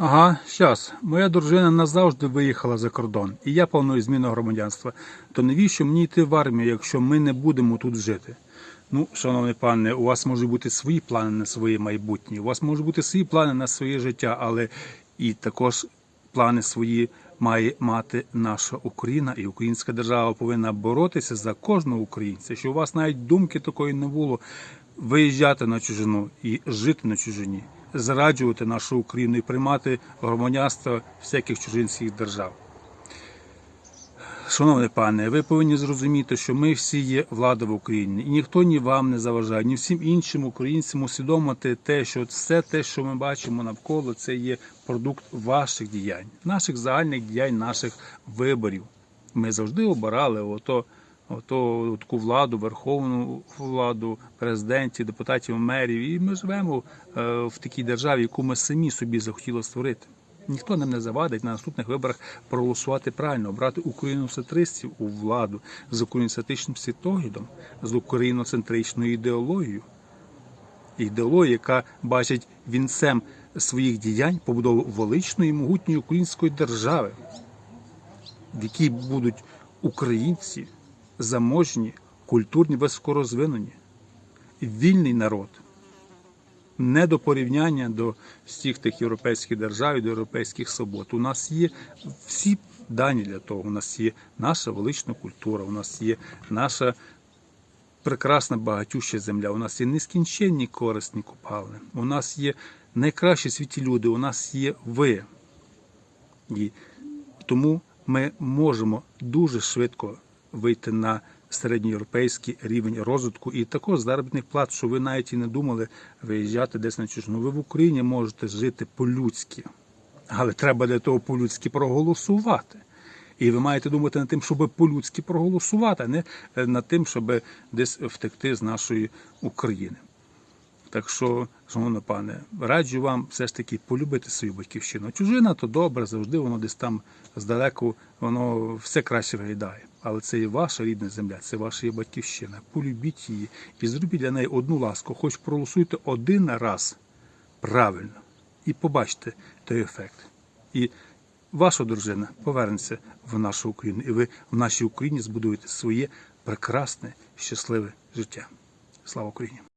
Ага, щас. Моя дружина назавжди виїхала за кордон, і я планую зміну громадянства. То навіщо мені йти в армію, якщо ми не будемо тут жити? Ну, шановний пане, у вас можуть бути свої плани на своє майбутнє, у вас можуть бути свої плани на своє життя, але і також плани свої має мати наша Україна, і українська держава повинна боротися за кожного українця. Що у вас навіть думки такої не було виїжджати на чужину і жити на чужині, зраджувати нашу Україну і приймати громадянство всяких чужинських держав. Шановний пане, ви повинні зрозуміти, що ми всі є влада в Україні, і ніхто ні вам не заважає, ні всім іншим українцям усвідомити те, що все те, що ми бачимо навколо, це є продукт ваших діянь, наших загальних діянь, наших виборів. Ми завжди обирали ото, ото таку владу, верховну владу, президентів, депутатів, мерів. І ми живемо е, в такій державі, яку ми самі собі захотіли створити. Ніхто нам не завадить на наступних виборах проголосувати правильно, обрати україноцентристів у владу з україноцентричним світоглядом, з україноцентричною ідеологією. Ідеологія, яка бачить вінцем своїх діянь побудову величної могутньої української держави, в якій будуть українці заможні, культурні, високорозвинені, вільний народ не до порівняння до всіх тих європейських держав і до європейських свобод. У нас є всі дані для того. У нас є наша велична культура, у нас є наша прекрасна багатюща земля, у нас є нескінченні корисні копалини, у нас є найкращі світі люди, у нас є ви. І тому ми можемо дуже швидко вийти на середньоєвропейський рівень розвитку і також заробітних плат, що ви навіть і не думали виїжджати десь на чужину. Ви в Україні можете жити по-людськи, але треба для того по-людськи проголосувати. І ви маєте думати над тим, щоб по-людськи проголосувати, а не над тим, щоб десь втекти з нашої України. Так що, шановне пане, раджу вам все ж таки полюбити свою батьківщину. Чужина то добре, завжди воно десь там здалеку, воно все краще виглядає. Але це і ваша рідна земля, це ваша є батьківщина. Полюбіть її і зробіть для неї одну ласку, хоч проголосуйте один раз правильно і побачите той ефект. І ваша дружина повернеться в нашу Україну, і ви в нашій Україні збудуєте своє прекрасне, щасливе життя. Слава Україні!